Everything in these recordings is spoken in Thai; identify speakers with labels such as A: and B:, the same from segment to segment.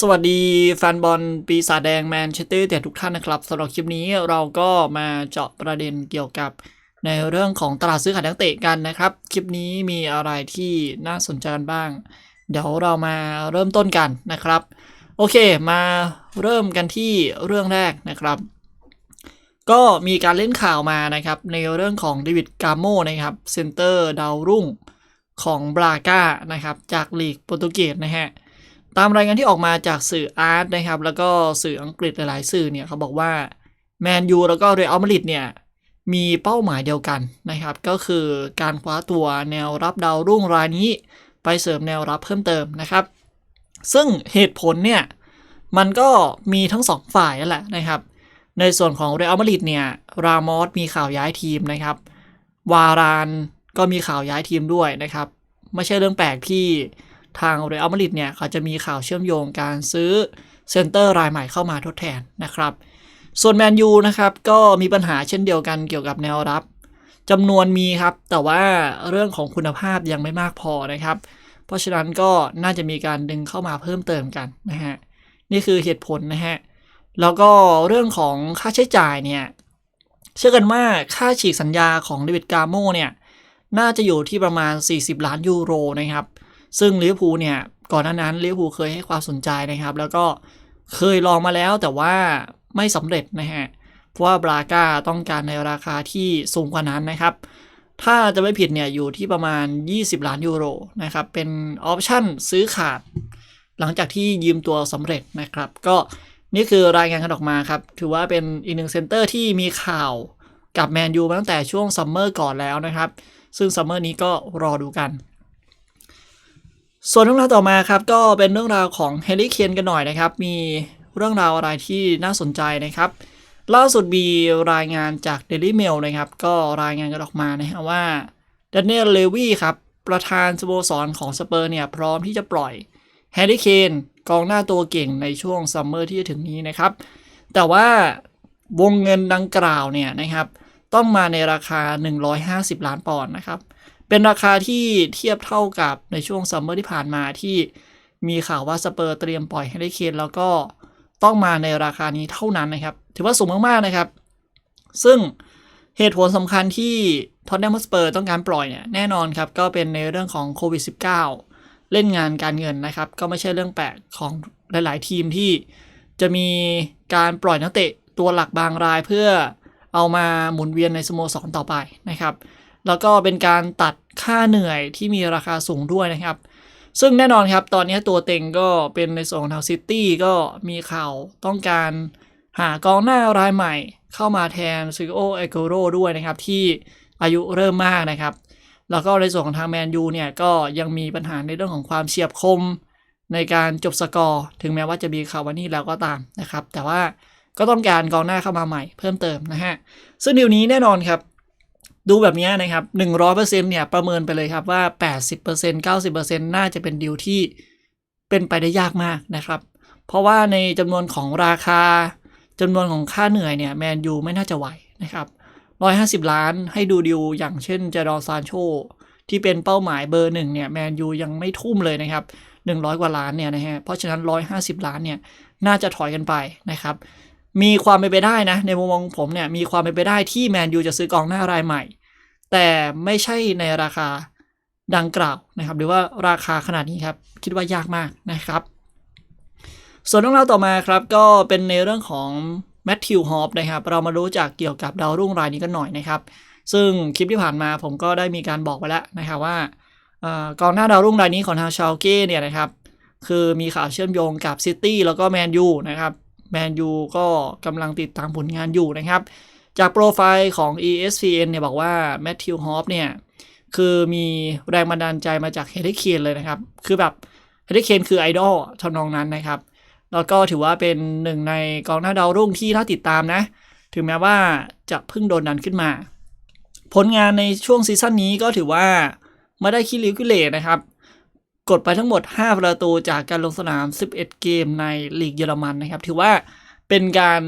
A: สวัสดีแฟนบอลปีศาจแดงแมนเชสเตอร์แต่ทุกท่านนะครับสำหรับคลิปนี้เราก็มาเจาะประเด็นเกี่ยวกับในเรื่องของตลาดซื้อขายนักเตะกันนะครับ คลิปนี้มีอะไรที่น่าสนใจกันบ้าง เดี๋ยวเรามาเริ่มต้นกันนะครับ โอเคมาเริ่มกันที่เรื่องแรกนะครับ ก็มีการเล่นข่าวมานะครับ ในเรื่องของเดวิดกาโมนะครับเซนเตอร์ดาวรุ่งของบราก้านะครับจากลีกโปรตุเกสนะฮะ ตามรายงานที่ออกมาจากสื่ออาร์ตนะครับ แล้วก็สื่ออังกฤษหลายๆ สื่อเนี่ยเขาบอกว่าแมนยูแล้วก็เรอัลมาดริดเนี่ยมีเป้าหมายเดียวกันนะครับ ก็คือการคว้าตัวแนวรับดาวรุ่งรายนี้ ไปเสริมแนวรับเพิ่มเติมนะครับ ซึ่งเหตุผลเนี่ยมันก็มีทั้งสองฝ่ายนั่นแหละนะครับ ในส่วนของเรอัลมาดริดเนี่ยรามอสมีข่าวย้ายทีมนะครับ วารานก็มีข่าวย้ายทีมด้วยนะครับ ไม่ใช่เรื่องแปลกที่ ทางเรอัลมาดริดเนี่ยเขาจะมีข่าวเชื่อมโยงการซื้อเซนเตอร์รายใหม่เข้ามาทดแทนนะครับ ส่วนแมนยูนะครับก็มีปัญหาเช่นเดียวกันเกี่ยวกับแนวรับจำนวนมีครับ แต่ว่าเรื่องของคุณภาพยังไม่มากพอนะครับ เพราะฉะนั้นก็น่าจะมีการดึงเข้ามาเพิ่มเติมกันนะฮะนี่คือเหตุผลนะฮะแล้วก็เรื่องของค่าใช้จ่ายเนี่ยเชื่อกันว่าค่าฉีกสัญญาของเดวิดกาโมเนี่ยน่าจะอยู่ที่ประมาณ 40 ล้านยูโรนะครับ ซึ่งลิเวอร์พูลเนี่ยก่อนหน้านั้นลิเวอร์พูลเคยให้ความสนใจนะครับ แล้วก็เคยลองมาแล้วแต่ว่าไม่สำเร็จนะฮะเพราะว่าบราก้าต้องการในราคาที่สูงกว่านั้นนะครับ ถ้าจะไม่ผิดเนี่ยอยู่ที่ประมาณ 20 ล้านยูโรนะครับ เป็นออปชั่นซื้อขาด หลังจากที่ยืมตัวสำเร็จนะครับ ก็นี่คือรายงานกันออกมาครับ ถือว่าเป็นอีกหนึ่งเซนเตอร์ที่มีข่าวกับแมนยูตั้งแต่ช่วงซัมเมอร์ก่อนแล้วนะครับ ซึ่งซัมเมอร์นี้ก็รอดูกัน ส่วนเรื่องราวต่อมาครับก็เป็นเรื่องราวของเฮลิเคนกันหน่อยนะครับ มีเรื่องราวอะไรที่น่าสนใจนะครับ ล่าสุดมีรายงานจาก Daily Mail นะครับ ก็รายงานกันออกมานะฮะว่าด a น i e l เลวีครับ ประธานสโมสรของสเปอร์เนี่ยพร้อมที่จะปล่อยแฮร์รี่เคนกองหน้าตัวเก่งในช่วงซัมเมอร์ที่จะถึงนี้นะครับ แต่ว่าวงเงินดังกล่าวเนี่ยนะครับ ต้องมาในราคา 150 ล้านปอนด์นะครับ เป็นราคาที่เทียบเท่ากับในช่วงซัมเมอร์ที่ผ่านมาที่มีข่าวว่าสเปอร์เตรียมปล่อยให้ได้เคนแล้วก็ต้องมาในราคานี้เท่านั้นนะครับ ถือว่าสูงมากๆนะครับ ซึ่งเหตุผลสำคัญที่ท็อตแนมสเปอร์ต้องการปล่อยเนี่ยแน่นอนครับ ก็เป็นในเรื่องของโควิด -19 เล่นงานการเงินนะครับ ก็ไม่ใช่เรื่องแปลกของหลาย ๆ ทีมที่จะมีการปล่อยนักเตะตัวหลักบางรายเพื่อเอามาหมุนเวียนในสโมสรต่อไปนะครับ แล้วก็เป็นการตัดค่าเหนื่อยที่มีราคาสูงด้วยนะครับ ซึ่งแน่นอนครับ ตอนนี้ตัวเต็งก็เป็นในส่วนของทางซิตี้ก็มีข่าวต้องการหากองหน้ารายใหม่เข้ามาแทนซิโอเอโกโรด้วยนะครับ ที่อายุเริ่มมากนะครับ แล้วก็ในส่วนของทางแมนยูเนี่ยก็ยังมีปัญหาในเรื่องของความเฉียบคม ในการจบสกอร์ ถึงแม้ว่าจะมีข่าววันนี้แล้วก็ตามนะครับ แต่ว่าก็ต้องการกองหน้าเข้ามาใหม่เพิ่มเติมนะฮะ ซึ่งดีลนี้แน่นอนครับ ดูแบบนี้นะครับ 100%เนี่ยประเมินไปเลยครับว่า 80% 90%น่าจะเป็นดีลที่เป็นไปได้ยากมากนะครับ เพราะว่าในจำนวนของราคาจำนวนของค่าเหนื่อยเนี่ยแมนยูไม่น่าจะไหวนะครับ 150 ล้านให้ดูดีลอย่างเช่นเจดอซานโชที่เป็นเป้าหมายเบอร์หนึ่งเนี่ยแมนยูยังไม่ทุ่มเลยนะครับ 100 กว่าล้านเนี่ยนะฮะเพราะฉะนั้น 150 ล้านเนี่ยน่าจะถอยกันไปนะครับ มีความเป็นไปได้นะ ในมุมมองผมเนี่ยมีความเป็นไปได้ที่แมนยูจะซื้อกองหน้ารายใหม่ แต่ไม่ใช่ในราคาดังกล่าวนะครับ หรือว่าราคาขนาดนี้ครับ คิดว่ายากมากนะครับ ส่วนเรื่องราวต่อมาครับ ก็เป็นในเรื่องของแมทธิวฮอปนะครับ เรามารู้จักเกี่ยวกับดาวรุ่งรายนี้กันหน่อยนะครับ ซึ่งคลิปที่ผ่านมาผมก็ได้มีการบอกไปแล้วนะครับว่าออกองหน้าดาวรุ่งรายนี้ของทางชาลเก้เนี่ยนะครับ คือมีข่าวเชื่อมโยงกับซิตี้แล้วก็แมนยูนะครับ แมนยูก็กำลังติดตามผลงานอยู่นะครับ จากโปรไฟล์ของ ESPN เนี่ยบอกว่าแมทธิวฮอปเนี่ย คือมีแรงบันดาลใจมาจากเฮเดเคนเลยนะครับ คือแบบเฮเดเคนคือไอดอลทำนองนั้นนะครับ แล้วก็ถือว่าเป็นหนึ่งในกองหน้าดาวรุ่งที่ถ้าติดตามนะ ถึงแม้ว่าจะเพิ่งโดนดันขึ้นมา ผลงานในช่วงซีซั่นนี้ก็ถือว่าไม่ได้คิริวกิเลนะครับ กดไปทั้งหมด 5 ประตูจากการลงสนาม 11 เกมในลีกเยอรมันนะครับ ถือว่าเป็นการ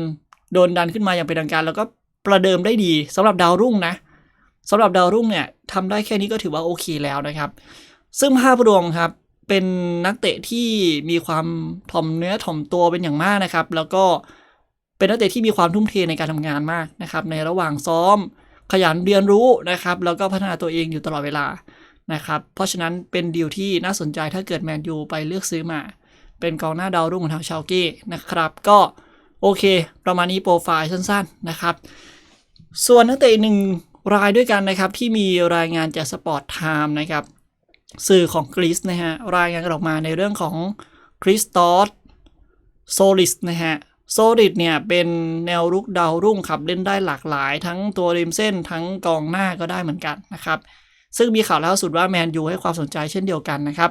A: โดนดันขึ้นมาอย่างเป็นทางการ แล้วก็ประเดิมได้ดีสำหรับดาวรุ่งนะสำหรับดาวรุ่งเนี่ยทำได้แค่นี้ก็ถือว่าโอเคแล้วนะครับ ซึ่งภาพรวมครับเป็นนักเตะที่มีความถ่อมเนื้อถ่อมตัวเป็นอย่างมากนะครับ แล้วก็เป็นนักเตะที่มีความทุ่มเทในการทำงานมากนะครับ ในระหว่างซ้อมขยันเรียนรู้นะครับ แล้วก็พัฒนาตัวเองอยู่ตลอดเวลา นะครับ เพราะฉะนั้นเป็นดีลที่น่าสนใจถ้าเกิดแมนยูไปเลือกซื้อมา เป็นกองหน้าดาวรุ่งของทางชาวเก้นะครับ ก็โอเค ประมาณนี้โปรไฟล์สั้นๆนะครับ ส่วนนักเตะอีกหนึ่งรายด้วยกันนะครับ ที่มีรายงานจากสปอร์ตไทม์นะครับสื่อของกรีซนะฮะรายงานกันออกมาในเรื่องของคริสตอสโซลิสนะฮะโซลิสเนี่ยเป็นแนวรุกดาวรุ่งครับเล่นได้หลากหลาย ทั้งตัวริมเส้นทั้งกองหน้าก็ได้เหมือนกันนะครับ ซึ่งมีข่าวล่าสุดว่าแมนยูให้ความสนใจเช่นเดียวกันนะครับ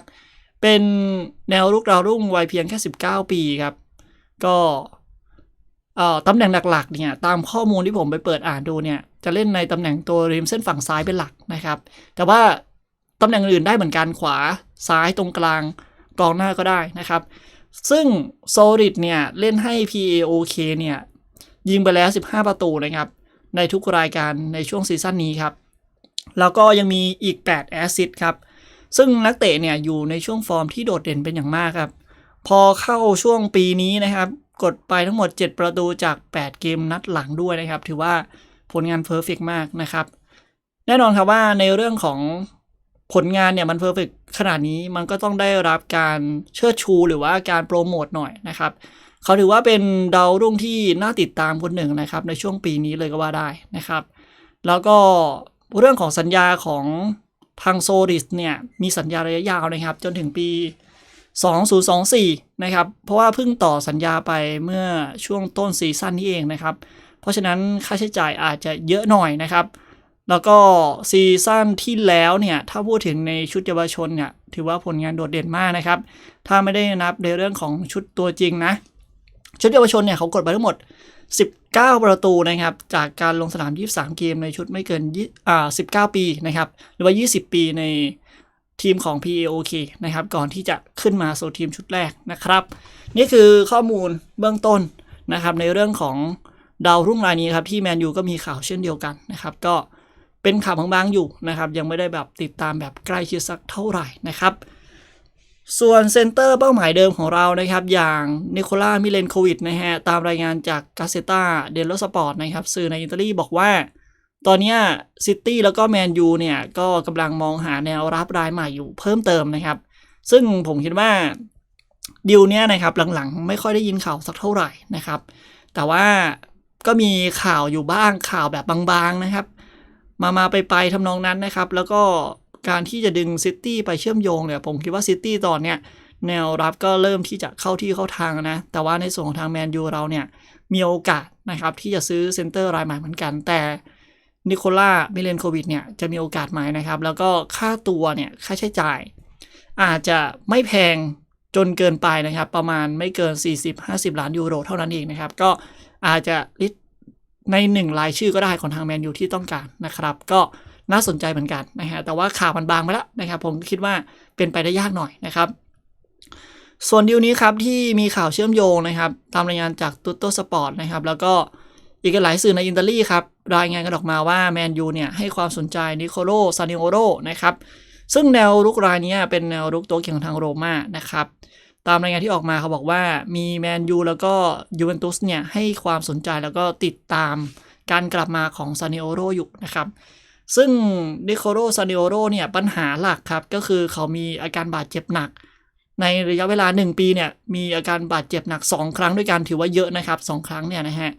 A: เป็นแนวรุกดาวรุ่งวัยเพียงแค่ 19 ปีครับ ก็ตำแหน่งหลักๆเนี่ยตามข้อมูลที่ผมไปเปิดอ่านดูเนี่ยจะเล่นในตำแหน่งตัวริมเส้นฝั่งซ้ายเป็นหลักนะครับ แต่ว่าตำแหน่งอื่นได้เหมือนกันขวาซ้ายตรงกลางกองหน้าก็ได้นะครับ ซึ่งโซลิดเนี่ยเล่นให้ PAOK เนี่ยยิงไปแล้ว 15 ประตูนะครับ ในทุกรายการในช่วงซีซั่นนี้ครับ แล้วก็ยังมีอีก 8 แอสซิสต์ครับ ซึ่งนักเตะเนี่ยอยู่ในช่วงฟอร์มที่โดดเด่นเป็นอย่างมากครับ พอเข้าช่วงปีนี้นะครับ กดไปทั้งหมด 7 ประตูจาก 8 เกมนัดหลังด้วยนะครับ ถือว่าผลงานเพอร์เฟกมากนะครับ แน่นอนครับว่าในเรื่องของผลงานเนี่ยมันเพอร์เฟกขนาดนี้มันก็ต้องได้รับการเชิดชูหรือว่าการโปรโมทหน่อยนะครับ เขาถือว่าเป็นดาวรุ่งที่น่าติดตามคนหนึ่งนะครับ ในช่วงปีนี้เลยก็ว่าได้นะครับ แล้วก็ เรื่องของสัญญาของทางโซลิสเนี่ยมีสัญญาระยะยาวนะครับ จนถึงปี 2024 นะครับ เพราะว่าเพิ่งต่อสัญญาไปเมื่อช่วงต้นซีซั่นนี้เองนะครับ เพราะฉะนั้นค่าใช้จ่ายอาจจะเยอะหน่อยนะครับ แล้วก็ซีซั่นที่แล้วเนี่ยถ้าพูดถึงในชุดเยาวชนเนี่ยถือว่าผลงานโดดเด่นมากนะครับ ถ้าไม่ได้นับในเรื่องของชุดตัวจริงนะ ชุดเยาวชนเนี่ยเขากดไปทั้งหมด 19 ประตูนะครับ จากการลงสนาม 23 เกมในชุดไม่เกินอ่า19 ปีนะครับ หรือว่า 20 ปีในทีมของ PAOK นะครับ ก่อนที่จะขึ้นมาสู่ทีมชุดแรกนะครับ นี่คือข้อมูลเบื้องต้นนะครับ ในเรื่องของดาวรุ่งรายนี้ครับ ที่แมนยูก็มีข่าวเช่นเดียวกันนะครับ ก็เป็นข่าวบางๆอยู่นะครับ ยังไม่ได้แบบติดตามแบบใกล้ชิดสักเท่าไหร่นะครับ ส่วนเซนเตอร์เป้าหมายเดิมของเรานะครับ อย่างนิโคล่ามิเลนโควิดนะฮะ ตามรายงานจากกาเซตาเดลโลสปอร์ตนะครับ สื่อในอิตาลีบอกว่า ตอนนี้ซิตี้แล้วก็แมนยูเนี่ย ก็กำลังมองหาแนวรับรายใหม่อยู่เพิ่มเติมนะครับ ซึ่งผมคิดว่าดิวเนี้ยนะครับหลังๆ ไม่ค่อยได้ยินข่าวสักเท่าไหร่นะครับ แต่ว่าก็มีข่าวอยู่บ้างข่าวแบบบางๆนะครับ มามาไปไปทำนองนั้นนะครับ แล้วก็ การที่จะดึงซิตี้ไปเชื่อมโยงเนี่ย ผมคิดว่าซิตี้ตอนเนี้ยแนวรับก็เริ่มที่จะเข้าที่เข้าทางนะ แต่ว่าในส่วนของทางแมนยูเราเนี่ยมีโอกาสนะครับที่จะซื้อเซนเตอร์รายใหม่เหมือนกัน แต่นิโคล่ามิเลนโควิดเนี่ยจะมีโอกาสไหมนะครับ แล้วก็ค่าตัวเนี่ยค่าใช้จ่าย อาจจะไม่แพงจนเกินไปนะครับ ประมาณไม่เกิน 40-50 ล้านยูโรเท่านั้นเองนะครับ ก็อาจจะลิสในหนึ่งรายชื่อก็ได้ของทางแมนยูที่ต้องการนะครับ ก็ น่าสนใจเหมือนกันนะฮะแต่ว่าข่าวมันบางไปแล้วนะครับ ผมคิดว่าเป็นไปได้ยากหน่อยนะครับ ส่วนดีลนี้ครับที่มีข่าวเชื่อมโยงนะครับ ตามรายงานจากตุตโตสปอร์ตนะครับ แล้วก็อีกหลายสื่อในอิตาลีครับ รายงานกันออกมาว่าแมนยูเนี่ยให้ความสนใจนิโคโลซานิโอโรนะครับ ซึ่งแนวรุกรายนี้เป็นแนวรุกตัวเก่งของทางโรม่านะครับตามรายงานที่ออกมาเขาบอกว่ามีแมนยูแล้วก็ยูเวนตุสเนี่ยให้ความสนใจแล้วก็ติดตามการกลับมาของซานิโอโรอยู่นะครับ ซึ่งนิโคโลซานิโอโรเนี่ยปัญหาหลักครับ ก็คือเขามีอาการบาดเจ็บหนัก ในระยะเวลา 1 ปีเนี่ยมีอาการบาดเจ็บหนัก 2 ครั้งด้วยกันถือว่าเยอะนะครับ 2 ครั้งเนี่ยนะฮะ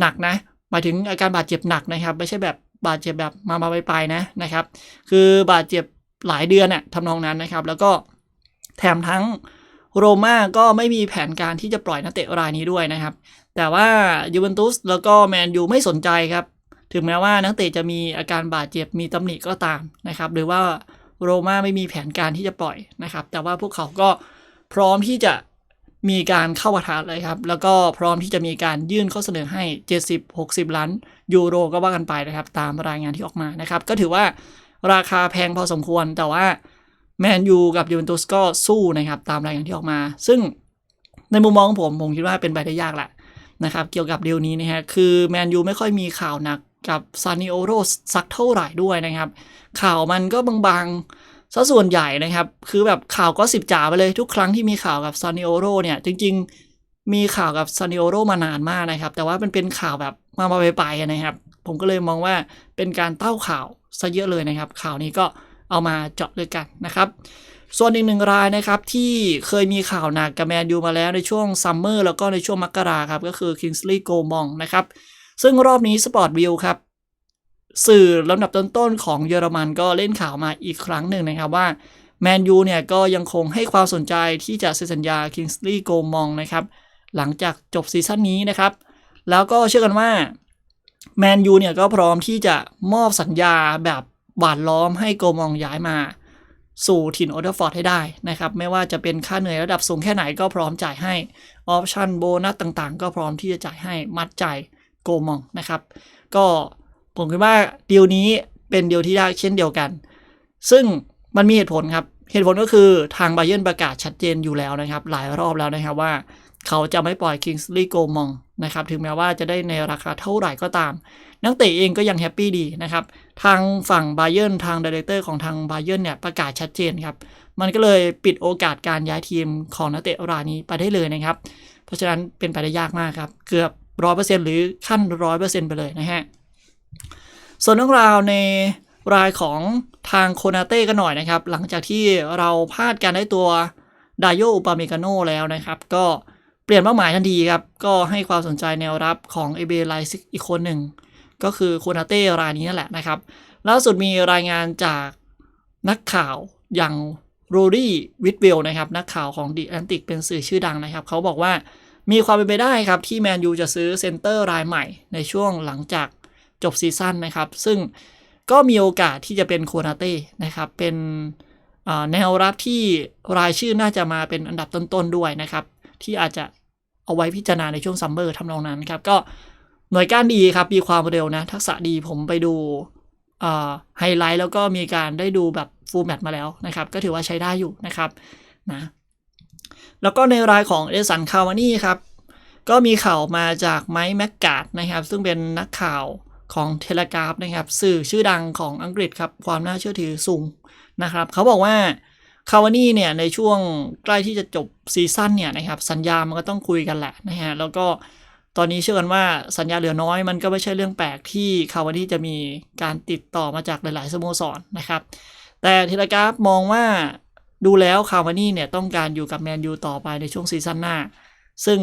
A: หนักนะหมายถึงอาการบาดเจ็บหนักนะครับ ไม่ใช่แบบบาดเจ็บแบบมามาไปไปนะนะครับ คือบาดเจ็บหลายเดือนน่ะทำนองนั้นนะครับ แล้วก็แถมทั้งโรม่าก็ไม่มีแผนการที่จะปล่อยนักเตะรายนี้ด้วยนะครับ แต่ว่ายูเวนตุสแล้วก็แมนยูไม่สนใจครับ ถึงแม้ว่านักเตะจะมีอาการบาดเจ็บมีตำหนิก็ตามนะครับ หรือว่าโรม่าไม่มีแผนการที่จะปล่อยนะครับ แต่ว่าพวกเขาก็พร้อมที่จะมีการเข้าวัฒนเลยครับ แล้วก็พร้อมที่จะมีการยื่นข้อเสนอให้ 70-60 ล้านยูโรก็ว่ากันไปนะครับ ตามรายงานที่ออกมานะครับ ก็ถือว่าราคาแพงพอสมควร แต่ว่าแมนยูกับยูเวนตุสก็สู้นะครับตามรายงานที่ออกมา ซึ่งในมุมมองของผมผมคิดว่าเป็นไปได้ยากแหละนะครับ เกี่ยวกับดีลนี้นะฮะคือแมนยูไม่ค่อยมีข่าวหนัก กับซานิโอโรสักเท่าไหร่ด้วยนะครับ ข่าวมันก็บางๆซะส่วนใหญ่นะครับ คือแบบข่าวก็สิบจ๋าไปเลยทุกครั้งที่มีข่าวกับซานิโอโรเนี่ย จริง ๆ มีข่าวกับซานิโอโรมานานมากนะครับ แต่ว่ามันเป็นข่าวแบบมามาไปๆนะครับ ผมก็เลยมองว่าเป็นการเต้าข่าวซะเยอะเลยนะครับ ข่าวนี้ก็เอามาเจาะด้วยกันนะครับ ส่วนอีกหนึ่งรายนะครับที่เคยมีข่าวหนักกับแมนยูมาแล้วในช่วงซัมเมอร์แล้วก็ในช่วงมกราครับก็คือ Kingsley g o m o n นะครับ ซึ่งรอบนี้ Sport View ครับ สื่อลำดับต้นๆของเยอรมันก็เล่นข่าวมาอีกครั้งหนึ่งนะครับว่าแมนยูเนี่ยก็ยังคงให้ความสนใจที่จะเซ็นสัญญา Kingsley g o m o n นะครับ หลังจากจบซีซั่นนี้นะครับ แล้วก็เชื่อกันว่าแมนยูเนี่ยก็พร้อมที่จะมอบสัญญาแบบหวานล้อมให้โกมองย้ายมา สู่ถิ่นโอเดอร์ฟอร์ดให้ได้นะครับ ไม่ว่าจะเป็นค่าเหนื่อยระดับสูงแค่ไหนก็พร้อมจ่ายให้ ออปชั่นโบนัสต่างๆ ก็พร้อมที่จะจ่ายให้มัดใจ โกมองนะครับ ก็ผมคิดว่าดีลนี้เป็นดีลที่ได้เช่นเดียวกัน ซึ่งมันมีเหตุผลครับ เหตุผลก็คือทางไบเยนประกาศชัดเจนอยู่แล้วนะครับ หลายรอบแล้วนะครับว่า เขาจะไม่ปล่อย Kingsley g o m o n นะครับ ถึงแม้ว่าจะได้ในราคาเท่าไหร่ก็ตาม นักเตะเองก็ยังแฮปปี้ดีนะครับ ทางฝั่งไบเยนทางดีเรคเตอร์ของทางไบเยนเนี่ยประกาศชัดเจนครับ มันก็เลยปิดโอกาสการย้ายทีมของนักเตะรายนี้ไปได้เลยนะครับ เพราะฉะนั้นเป็นไปได้ยากมากครับ เกือบ ร้อยเปอร์เซ็นหรือขั้นร้อยเปอร์เซ็นไปเลยนะฮะ ส่วนเรื่องราวในรายของทางโคนาเต้กันหน่อยนะครับ หลังจากที่เราพลาดการได้ตัวดายโยอุปาเมกาโนแล้วนะครับ ก็เปลี่ยนเป้าหมายทันทีครับ ก็ให้ความสนใจแนวรับของเอเบไลซิกอีกคนหนึ่ง ก็คือโคนาเต้รายนี้นั่นแหละนะครับล่าสุดมีรายงานจากนักข่าวอย่างโรดี้วิทเวลนะครับ นักข่าวของดีแอนติกเป็นสื่อชื่อดังนะครับ เขาบอกว่า มีความเป็นไปได้ครับที่แมนยูจะซื้อเซนเตอร์รายใหม่ในช่วงหลังจากจบซีซั่นนะครับ ซึ่งก็มีโอกาสที่จะเป็นโคนาเต้นะครับ เป็นแนวรับที่รายชื่อน่าจะมาเป็นอันดับต้นๆด้วยนะครับ ที่อาจจะเอาไว้พิจารณาในช่วงซัมเมอร์ทำนองนั้นครับ ก็หน่วยก้านดีครับ มีความเร็วนะ ทักษะดีผมไปดูไฮไลท์แล้วก็มีการได้ดูแบบฟูลแมตมาแล้วนะครับ ก็ถือว่าใช้ได้อยู่นะครับนะ แล้วก็ในรายของเอสันคาวานี่ครับก็มีข่าวมาจากไมค์แมกกาดนะครับ ซึ่งเป็นนักข่าวของเทเลกราฟนะครับ สื่อชื่อดังของอังกฤษครับ ความน่าเชื่อถือสูงนะครับ เขาบอกว่าคาวานี่เนี่ย ในช่วงใกล้ที่จะจบซีซั่นเนี่ยนะครับ สัญญามันก็ต้องคุยกันแหละนะฮะแล้วก็ตอนนี้เชื่อกันว่าสัญญาเหลือน้อยมันก็ไม่ใช่เรื่องแปลกที่คาวานี่จะมีการติดต่อมาจากหลาย ๆ สโมสรนะครับ แต่เทเลกราฟมองว่า ดูแล้วคาวานี่เนี่ยต้องการอยู่กับแมนยูต่อไปในช่วงซีซั่นหน้า ซึ่ง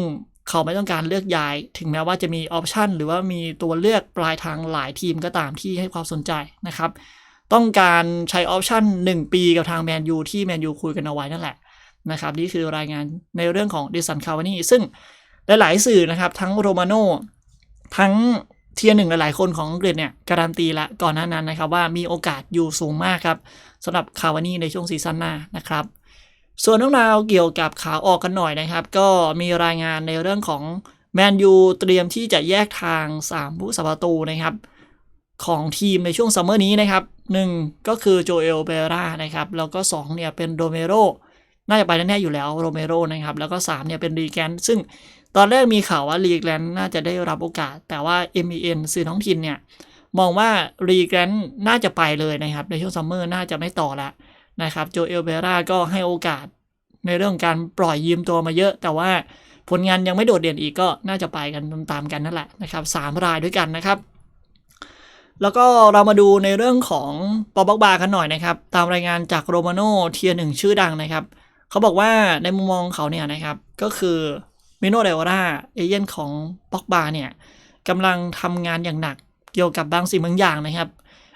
A: เขาไม่ต้องการเลือกย้าย ถึงแม้ว่าจะมีออปชันหรือว่ามีตัวเลือกปลายทางหลายทีมก็ตามที่ให้ความสนใจนะครับ ต้องการใช้ออปชัน1 ปีกับทางแมนยูที่แมนยูคุยกันเอาไว้นั่นแหละนะครับนี่คือรายงานในเรื่องของดิสันคาวานี่ซึ่งหลาย ๆ สื่อนะครับ ทั้งโรมาโนทั้ง เทียร์หนึ่งหลายๆคนของอังกฤษเนี่ยการันตีละก่อนหน้านั้นนะครับว่ามีโอกาสอยู่สูงมากครับสำหรับคาวานี่ในช่วงซีซั่นหน้านะครับ ส่วนเรื่องราวเกี่ยวกับขาออกกันหน่อยนะครับ ก็มีรายงานในเรื่องของแมนยูเตรียมที่จะแยกทาง 3 ผู้สัประตูนะครับ ของทีมในช่วงซัมเมอร์นี้นะครับหนึ่งก็คือโจเอลเบรานะครับ แล้วก็ 2 เนี่ยเป็นโรเมโรน่าจะไปแน่ๆอยู่แล้วโรเมโรนะครับ แล้วก็ 3 เนี่ยเป็นรีแกนซึ่ง ตอนแรกมีข่าวว่ารีแกรนน่าจะได้รับโอกาส แต่ว่า MEN สื่อท้องถิ่นเนี่ย มองว่ารีแกรนน่าจะไปเลยนะครับ ในช่วงซัมเมอร์น่าจะไม่ต่อแล้วนะครับโจเอลเบราก็ให้โอกาสในเรื่องการปล่อยยืมตัวมาเยอะ แต่ว่าผลงานยังไม่โดดเด่นอีกก็น่าจะไปกันตามๆกันนั่นแหละนะครับสามรายด้วยกันนะครับ แล้วก็เรามาดูในเรื่องของปอบ็อกบากันหน่อยนะครับ ตามรายงานจากโรมาโนเทียหนึ่งชื่อดังนะครับ เขาบอกว่าในมุมมองเขาเนี่ยนะครับก็คือ มิโนเดวราเอเย่นของป็อกบาเนี่ยกำลังทำงานอย่างหนักเกี่ยวกับบางสิ่งบางอย่างนะครับ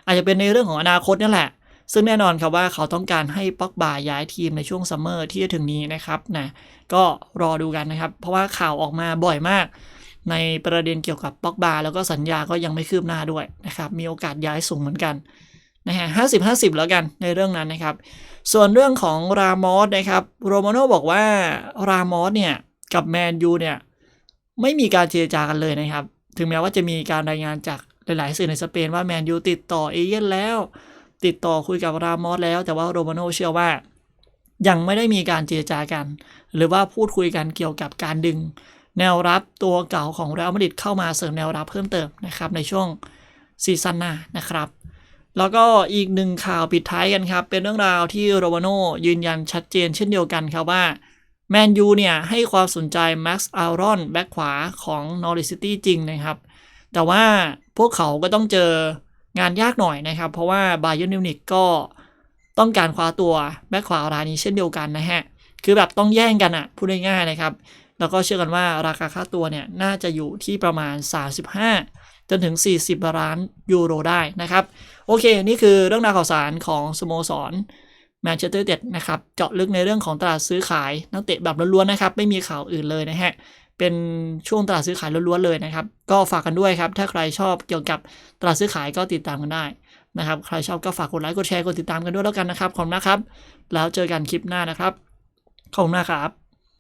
A: อาจจะเป็นในเรื่องของอนาคตนั่นแหละ ซึ่งแน่นอนครับว่าเขาต้องการให้ป็อกบาย้ายทีมในช่วงซัมเมอร์ที่จะถึงนี้นะครับนะก็รอดูกันนะครับ เพราะว่าข่าวออกมาบ่อยมาก ในประเด็นเกี่ยวกับป็อกบาแล้วก็สัญญาก็ยังไม่คืบหน้าด้วยนะครับมีโอกาสย้ายสูงเหมือนกันนะฮะห้าสิบห้าสิบแล้วกันในเรื่องนั้นนะครับ ส่วนเรื่องของรามอสนะครับ โรมาโนบอกว่ารามอสเนี่ย กับแมนยูเนี่ย ไม่มีการเจรจากันเลยนะครับ ถึงแม้ว่าจะมีการรายงานจากหลายๆสื่อในสเปนว่าแมนยูติดต่อเอเย่นแล้ว ติดต่อคุยกับรามอสแล้ว แต่ว่าโรมาโนเชื่อว่า ยังไม่ได้มีการเจรจากัน หรือว่าพูดคุยกันเกี่ยวกับการดึง แนวรับตัวเก่าของเรอัลมาดริดเข้ามาเสริมแนวรับเพิ่มเติมนะครับในช่วงซีซั่นหน้านะครับแล้วก็อีกหนึ่งข่าวปิดท้ายกันครับ เป็นเรื่องราวที่โรวาโนยืนยันชัดเจนเช่นเดียวกันครับว่า แมนยูเนี่ยให้ความสนใจแม็กซ์อารอนแบ็คขวาของนอริซิตี้จริงนะครับ แต่ว่าพวกเขาก็ต้องเจองานยากหน่อยนะครับ เพราะว่าบาเย r n นมิวนิกก็ต้องการคว้าตัวแบ็คขวารายนี้เช่นเดียวกันนะฮะ คือแบบต้องแย่งกันอะพูดง่ายๆนะครับ แล้วก็เชื่อกันว่าราคาค่าตัวเนี่ย น่าจะอยู่ที่ประมาณ 35 จนถึง 40 ล้านยูโรได้นะครับ โอเค นี่คือเรื่องราวข่าวสารของสโมสร แมนเชสเตอร์เด็ดนะครับเจาะลึกในเรื่องของตลาดซื้อขายนักเตะแบบล้วนๆนะครับไม่มีข่าวอื่นเลยนะฮะเป็นช่วงตลาดซื้อขายล้วนๆเลยนะครับ ก็ฝากกันด้วยครับ ถ้าใครชอบเกี่ยวกับตลาดซื้อขายก็ติดตามกันได้นะครับ ใครชอบก็ฝากกดไลค์กดแชร์กดติดตามกันด้วยแล้วกันนะครับขอบคุณนะครับ แล้วเจอกันคลิปหน้านะครับขอบคุณมาครับ